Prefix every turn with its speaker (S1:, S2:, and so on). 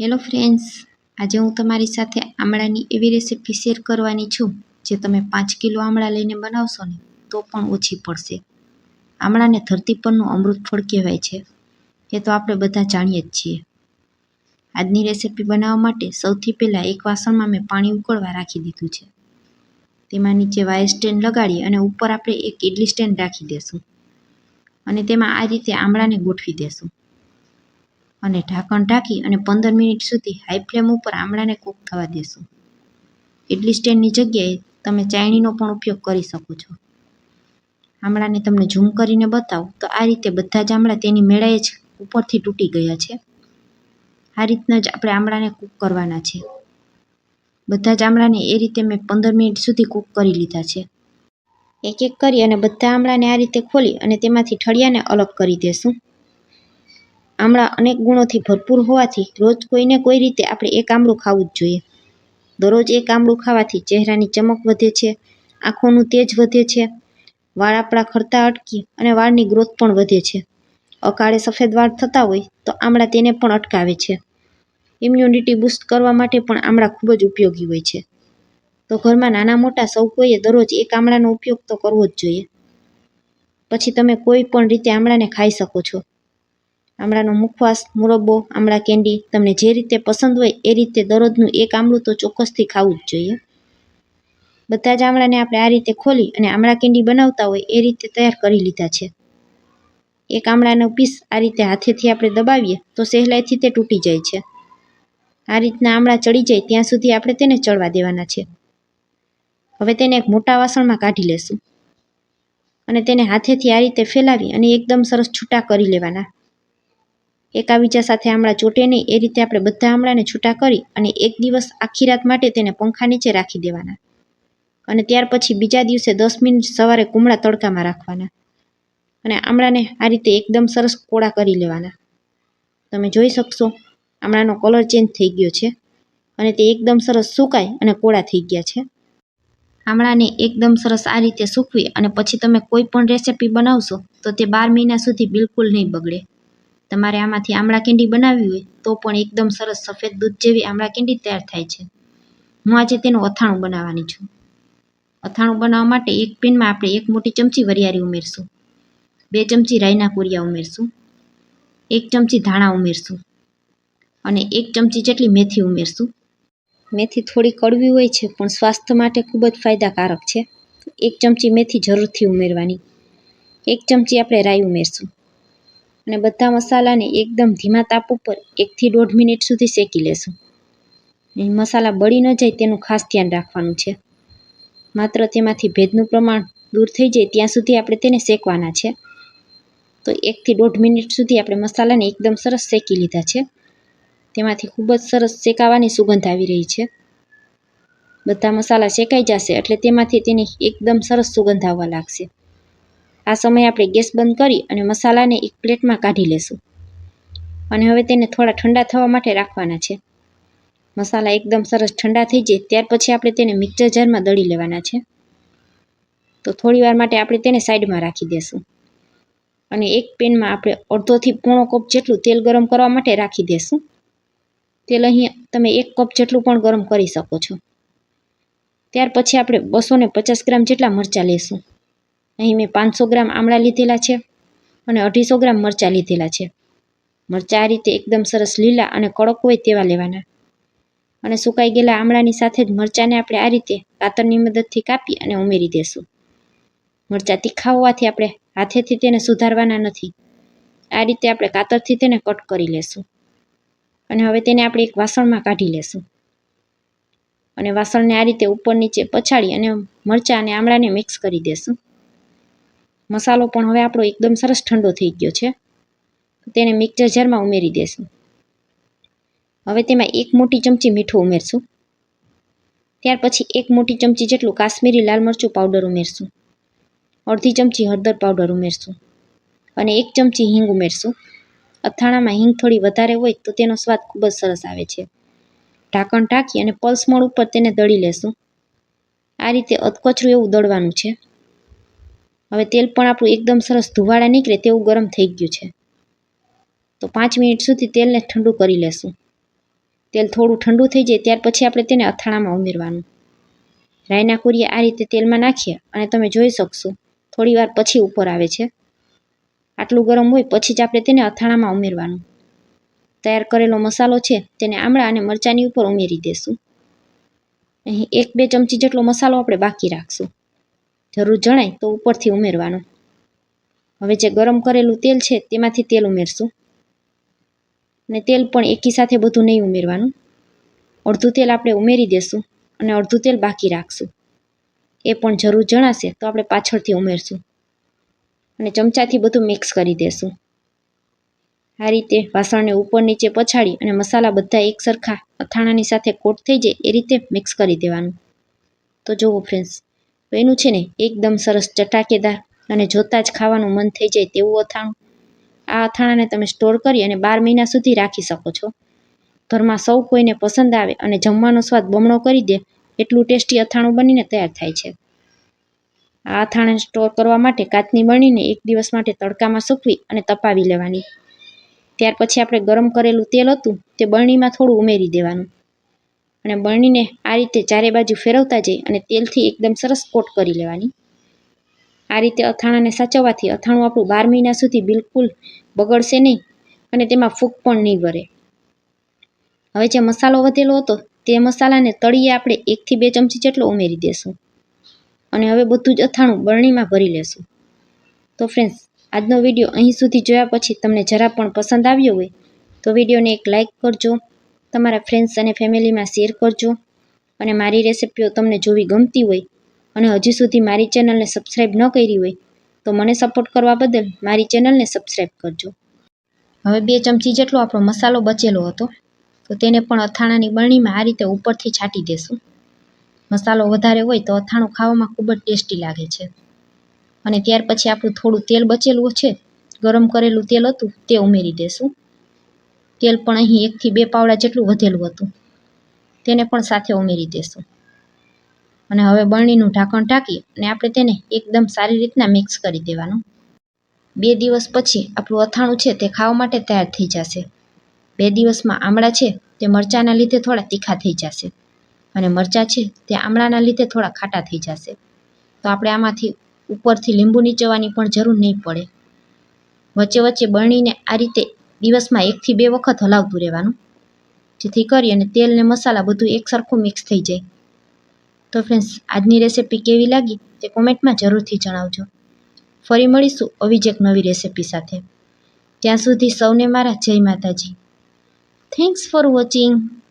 S1: Hello friends આજે હું તમારી સાથે આમળાની એવી રેસીપી શેર કરવાની છું, જે તમે પાંચ કિલો આમળા લઈને બનાવશો ને, તો પણ ઓછી પડશે. આમળાને ધરતી પરનું અમૃત ફળ કહેવાય છે. એ તો આપણે બધા જાણીએ જ છીએ. આજની રેસીપી બનાવવા માટે સૌથી પહેલાં એક વાસણમાં મેં પાણી ઉકળવા રાખી દીધું છે. તેમાં નીચે વાયર સ્ટેન્ડ લગાડી અને ઉપર આપણે એક ઇડલી સ્ટેન્ડ રાખી દેશું. અને તેમાં આ રીતે આમળાને ગોઠવી દેશું. અને ઢાંકણ ઢાંકી અને પંદર મિનિટ સુધી હાઈ ફ્લેમ ઉપર આમળાને કૂક થવા દેશું. ઇડલી સ્ટેન્ડની જગ્યાએ તમે ચાયણીનો પણ ઉપયોગ કરી શકો છો. આમળાને તમને ઝૂમ કરીને બતાવું તો આ રીતે બધા જ આમળા તેની મેળાએ જ ઉપરથી તૂટી ગયા છે. આ રીતના જ આપણે આમળાને કૂક કરવાના છે. બધા જ આમળાને એ રીતે મેં પંદર મિનિટ સુધી કૂક કરી લીધા છે. એક એક કરી અને બધા આમળાને આ રીતે ખોલી અને તેમાંથી ઠળિયાને અલગ કરી દેશું. આમળા અનેક ગુણોથી ભરપૂર હોવાથી રોજ કોઈને કોઈ રીતે આપણે એક આમળું ખાવું જ જોઈએ. દરરોજ એક આમળું ખાવાથી ચહેરાની ચમક વધે છે, આંખોનું તેજ વધે છે વાળ આપણા ખરતા અટકી અને વાળની ગ્રોથ પણ વધે છે. અકાળે સફેદ વાળ થતા હોય તો આમળા તેને પણ અટકાવે છે. ઇમ્યુનિટી બૂસ્ટ કરવા માટે પણ આમળા ખૂબ જ ઉપયોગી હોય છે. તો ઘરમાં નાના મોટા સૌ કોઈએ દરરોજ એક આમળાનો ઉપયોગ તો કરવો જ જોઈએ. પછી તમે કોઈ પણ રીતે આમળાને ખાઈ શકો છો. આમળાનો મુખવાસ, મુરબ્બો, આમળા કેન્ડી તમને જે રીતે પસંદ હોય એ રીતે દરરોજનું એક આમળું તો ચોક્કસથી ખાવું જ જોઈએ. બધા જ આમળાને આપણે આ રીતે ખોલી અને આમળા કેન્ડી બનાવતા હોય એ રીતે તૈયાર કરી લીધા છે. એક આમળાનો પીસ આ રીતે હાથેથી આપણે દબાવીએ તો સહેલાઈથી તે તૂટી જાય છે. આ રીતના આમળા ચડી જાય ત્યાં સુધી આપણે તેને ચડવા દેવાના છે. હવે તેને એક મોટા વાસણમાં કાઢી લેશું. અને તેને હાથેથી આ રીતે ફેલાવી અને એકદમ સરસ છૂટા કરી લેવાના. એકાબીજા સાથે આમળા ચોટે નહીં. એ રીતે આપણે બધા આમળાને છૂટા કરી અને એક દિવસ આખી રાત માટે તેને પંખા નીચે રાખી દેવાના. અને ત્યાર પછી બીજા દિવસે દસ મિનિટ સવારે કુમળા તડકામાં રાખવાના. અને આમળાને આ રીતે એકદમ સરસ કોળા કરી લેવાના. તમે જોઈ શકશો, આમળાનો કલર ચેન્જ થઈ ગયો છે અને તે એકદમ સરસ સુકાય અને કોળા થઈ ગયા છે. આમળાને એકદમ સરસ આ રીતે સૂકવી અને પછી તમે કોઈ પણ રેસીપી બનાવશો તો તે બાર મહિના સુધી બિલકુલ નહીં બગડે. તમારે આમાંથી આમળા કેન્ડી બનાવવી હોય, તો પણ એકદમ સરસ સફેદ દૂધ જેવી આમળા કેન્ડી તૈયાર થાય છે. હું આજે તેનું અથાણું બનાવવાની છું. અથાણું બનાવવા માટે એક પેનમાં આપણે એક મોટી ચમચી વરિયાળી ઉમેરશું. બે ચમચી રાઈના કોરિયા ઉમેરશું. એક ચમચી ધાણા ઉમેરશું. અને એક ચમચી જેટલી મેથી ઉમેરશું. મેથી થોડી કડવી હોય છે, પણ સ્વાસ્થ્ય માટે ખૂબ જ ફાયદાકારક છે. એક ચમચી મેથી જરૂરથી ઉમેરવાની. એક ચમચી આપણે રાઈ ઉમેરશું. અને બધા મસાલાને એકદમ ધીમા તાપ ઉપર એકથી દોઢ મિનિટ સુધી શેકી લેશું. મસાલા બળી ન જાય તેનું ખાસ ધ્યાન રાખવાનું છે. માત્ર તેમાંથી ભેજનું પ્રમાણ દૂર થઈ જાય ત્યાં સુધી આપણે તેને શેકવાના છે. તો એકથી દોઢ મિનિટ સુધી આપણે મસાલાને એકદમ સરસ શેકી લીધા છે. તેમાંથી ખૂબ જ સરસ શેકાવાની સુગંધ આવી રહી છે. બધા મસાલા શેકાઈ જશે એટલે તેમાંથી તેની એકદમ સરસ સુગંધ આવવા લાગશે. આ સમયે આપણે ગેસ બંધ કરી અને મસાલાને એક પ્લેટમાં કાઢી લેશું. અને હવે તેને થોડા ઠંડા થવા માટે રાખવાના છે. મસાલા એકદમ સરસ ઠંડા થઈ જાય, ત્યાર પછી આપણે તેને મિક્સર જારમાં દળી લેવાના છે. તો થોડી વાર માટે આપણે તેને સાઈડમાં રાખી દેશું. અને એક પેનમાં આપણે અડધોથી પોણો કપ જેટલું તેલ ગરમ કરવા માટે રાખી દેશું. તેલ અહીં તમે એક કપ જેટલું પણ ગરમ કરી શકો છો. ત્યાર પછી આપણે બસો પચાસ ગ્રામ જેટલા મરચાં લેશું. અહીં મેં પાંચસો ગ્રામ આમળા લીધેલા છે અને અઢીસો ગ્રામ મરચાં લીધેલા છે. મરચાં આ રીતે એકદમ સરસ લીલા અને કડક હોય તેવા લેવાના. અને સુકાઈ ગયેલા આમળાની સાથે જ મરચાંને આપણે આ રીતે કાતરની મદદથી કાપી અને ઉમેરી દેશું. મરચાં તીખા હોવાથી આપણે હાથેથી તેને સુધારવાના નથી. આ રીતે આપણે કાતરથી તેને કટ કરી લેશું. અને હવે તેને આપણે એક વાસણમાં કાઢી લેશું. અને વાસણને આ રીતે ઉપર નીચે પછાડી અને મરચાં અને આમળાને મિક્સ કરી દેશું. મસાલો પણ હવે આપણો એકદમ સરસ ઠંડો થઈ ગયો છે. તેને મિક્સર જારમાં ઉમેરી દેશું. હવે તેમાં એક મોટી ચમચી મીઠું ઉમેરશું. ત્યાર પછી એક મોટી ચમચી જેટલું કાશ્મીરી લાલ મરચું પાવડર ઉમેરશું. અડધી ચમચી હળદર પાવડર ઉમેરશું. અને એક ચમચી હિંગ ઉમેરશું. અથાણામાં હિંગ થોડી વધારે હોય તો તેનો સ્વાદ ખૂબ જ સરસ આવે છે. ઢાંકણ ઢાંકી અને પલ્સ મોડ ઉપર તેને દળી લેશું. આ રીતે અધકચરું એવું દળવાનું છે. હવે તેલ પણ આપણું એકદમ સરસ ધુવાળા નીકળે તેવું ગરમ થઈ ગયું છે. તો પાંચ મિનિટ સુધી તેલને ઠંડુ કરી લેશું. તેલ થોડું ઠંડુ થઈ જાય ત્યાર પછી આપણે તેને અથાણામાં ઉમેરવાનું. રાયના કુરિયા આ રીતે તેલમાં નાખીએ અને તમે જોઈ શકશો, થોડી વાર પછી ઉપર આવે છે. આટલું ગરમ હોય પછી જ આપણે તેને અથાણામાં ઉમેરવાનું. તૈયાર કરેલો મસાલો છે તેને આમળા અને મરચાંની ઉપર ઉમેરી દેશું. અહીં એક બે ચમચી જેટલો મસાલો આપણે બાકી રાખશું. જરૂર જણાય તો ઉપરથી ઉમેરવાનો. હવે જે ગરમ કરેલું તેલ છે તેમાંથી તેલ ઉમેરશું. અને તેલ પણ એકી સાથે બધું નહીં ઉમેરવાનું. અડધું તેલ આપણે ઉમેરી દેશું અને અડધું તેલ બાકી રાખશું. એ પણ જરૂર જણાશે તો આપણે પાછળથી ઉમેરશું. અને ચમચાથી બધું મિક્સ કરી દેશું. આ રીતે વાસણને ઉપર નીચે પછાડી અને મસાલા બધા એકસરખા અથાણાની સાથે કોટ થઈ જાય એ રીતે મિક્સ કરી દેવાનું. તો જુઓ ફ્રેન્ડ્સ એનું છે ને, એકદમ સરસ ચટાકેદાર અને જોતાં જ ખાવાનું મન થઈ જાય તેવું અથાણું. આ અથાણાને તમે સ્ટોર કરી અને બાર મહિના સુધી રાખી શકો છો. ઘરમાં સૌ કોઈને પસંદ આવે અને જમવાનો સ્વાદ બમણો કરી દે, એટલું ટેસ્ટી અથાણું બનીને તૈયાર થાય છે. આ અથાણાને સ્ટોર કરવા માટે કાચની બરણીને એક દિવસ માટે તડકામાં સૂકવી અને તપાવી લેવાની. ત્યાર પછી આપણે ગરમ કરેલું તેલ હતું, તે બરણીમાં થોડું ઉમેરી દેવાનું. અને બરણીને આ રીતે ચારે બાજુ ફેરવતા જઈ અને તેલથી એકદમ સરસ કોટ કરી લેવાની. આ રીતે અથાણાને સાચવવાથી અથાણું આપણું બાર મહિના સુધી બિલકુલ બગડશે નહીં અને તેમાં ફૂગ પણ નહીં ભરે હવે જે મસાલો વધેલો હતો તે મસાલાને તળીએ આપણે એકથી બે ચમચી જેટલો ઉમેરી દેશું. અને હવે બધું જ અથાણું બરણીમાં ભરી લેશું. તો ફ્રેન્ડ્સ આજનો વીડિયો અહીં સુધી જોયા પછી તમને જરા પણ પસંદ આવ્યો હોય તો વિડીયોને એક લાઇક કરજો. તમારા ફ્રેન્ડ્સ અને ફેમિલીમાં શેર કરજો. અને મારી રેસિપીઓ તમને જોવી ગમતી હોય, અને હજી સુધી મારી ચેનલને સબસ્ક્રાઈબ ન કરી હોય, તો મને સપોર્ટ કરવા બદલ મારી ચેનલને સબસ્ક્રાઈબ કરજો. હવે બે ચમચી જેટલો આપણો મસાલો બચેલો હતો, તો તેને પણ અથાણાની બરણીમાં આ રીતે ઉપરથી છાંટી દેશું. મસાલો વધારે હોય તો અથાણું ખાવામાં ખૂબ જ ટેસ્ટી લાગે છે. અને ત્યાર પછી આપણું થોડું તેલ બચેલું છે, ગરમ કરેલું તેલ હતું તે ઉમેરી દેશું. તેલ પણ અહીં એકથી બે પાવડા જેટલું વધેલું હતું. તેને પણ સાથે ઉમેરી દેશું. અને હવે બરણીનું ઢાંકણ ઢાંકી અને આપણે તેને એકદમ સારી રીતના મિક્સ કરી દેવાનું. બે દિવસ પછી આપણું અથાણું છે તે ખાવા માટે તૈયાર થઈ જશે. બે દિવસમાં આમળા છે તે મરચાંના લીધે થોડા તીખા થઈ જશે. અને મરચાં છે તે આમળાના લીધે થોડા ખાટા થઈ જશે. તો આપણે આમાંથી ઉપરથી લીંબુ નીચવાની પણ જરૂર નહીં પડે. વચ્ચે વચ્ચે બરણીને આ રીતે દિવસમાં એકથી બે વખત હલાવતું રહેવાનું. જેથી કરી અને તેલ ને મસાલા બધું એક સરખું મિક્સ થઈ જાય. તો ફ્રેન્ડ્સ આજની રેસિપી કેવી લાગી તે કોમેન્ટમાં જરૂરથી જણાવજો. ફરી મળીશું આવી જ એક નવી રેસીપી સાથે. ત્યાં સુધી સૌને મારા જય માતાજી. Thanks for watching